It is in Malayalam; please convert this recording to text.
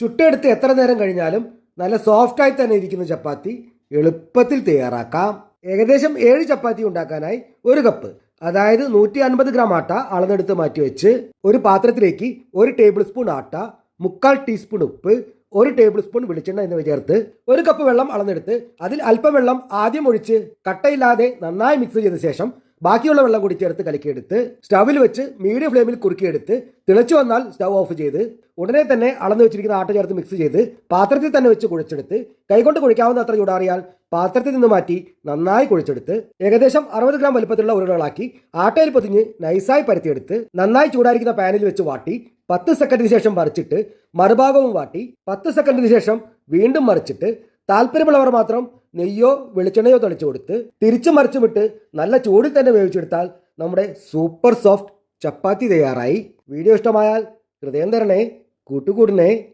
ചുട്ടെടുത്ത് എത്ര നേരം കഴിഞ്ഞാലും നല്ല സോഫ്റ്റായി തന്നെ ഇരിക്കുന്ന ചപ്പാത്തി എളുപ്പത്തിൽ തയ്യാറാക്കാം. ഏകദേശം ഏഴ് ചപ്പാത്തി ഉണ്ടാക്കാനായി ഒരു കപ്പ് അതായത് നൂറ്റി അൻപത് ഗ്രാം ആട്ട അളന്നെടുത്ത് മാറ്റി വെച്ച് ഒരു പാത്രത്തിലേക്ക് ഒരു ടേബിൾ സ്പൂൺ ആട്ട മുക്കാൽ ടീസ്പൂൺ ഉപ്പ് ഒരു ടേബിൾ സ്പൂൺ വെളിച്ചെണ്ണ എന്നിവ ചേർത്ത് ഒരു കപ്പ് വെള്ളം അളന്നെടുത്ത് അതിൽ അല്പം വെള്ളം ആദ്യം ഒഴിച്ച് കട്ടയില്ലാതെ നന്നായി മിക്സ് ചെയ്ത ശേഷം ബാക്കിയുള്ള വെള്ളം കൂടി ചേർത്ത് കലക്കിയെടുത്ത് സ്റ്റവിൽ വെച്ച് മീഡിയം ഫ്ലെയിമിൽ കുറുക്കിയെടുത്ത് തിളച്ചു വന്നാൽ സ്റ്റവ് ഓഫ് ചെയ്ത് ഉടനെ തന്നെ അളന്ന് വെച്ചിരിക്കുന്ന ആട്ട ചേർത്ത് മിക്സ് ചെയ്ത് പാത്രത്തിൽ തന്നെ വെച്ച് കുഴച്ചെടുത്ത് കൈകൊണ്ട് കുഴിക്കാവുന്ന അത്ര ചൂടാറിയാൽ പാത്രത്തിൽ നിന്ന് മാറ്റി നന്നായി കുഴിച്ചെടുത്ത് ഏകദേശം അറുപത് ഗ്രാം വലുപ്പത്തിലുള്ള ഉരുളകളാക്കി ആട്ടയിൽ പൊതിഞ്ഞ് നൈസായി പരത്തിയെടുത്ത് നന്നായി ചൂടായിരിക്കുന്ന പാനിൽ വെച്ച് വാട്ടി പത്ത് സെക്കൻഡിന് ശേഷം മറിച്ചിട്ട് മറുഭാഗവും വാട്ടി പത്ത് സെക്കൻഡിന് ശേഷം വീണ്ടും മറിച്ചിട്ട് താല്പര്യമുള്ളവർ മാത്രം നെയ്യോ വെളിച്ചെണ്ണയോ തളിച്ചു കൊടുത്ത് തിരിച്ചു മറിച്ചുമിട്ട് നല്ല ചൂടിൽ തന്നെ വേവിച്ചെടുത്താൽ നമ്മുടെ സൂപ്പർ സോഫ്റ്റ് ചപ്പാത്തി തയ്യാറായി. വീഡിയോ ഇഷ്ടമായാൽ ഹൃദയം തരണേ കൂട്ടുകൂടണേ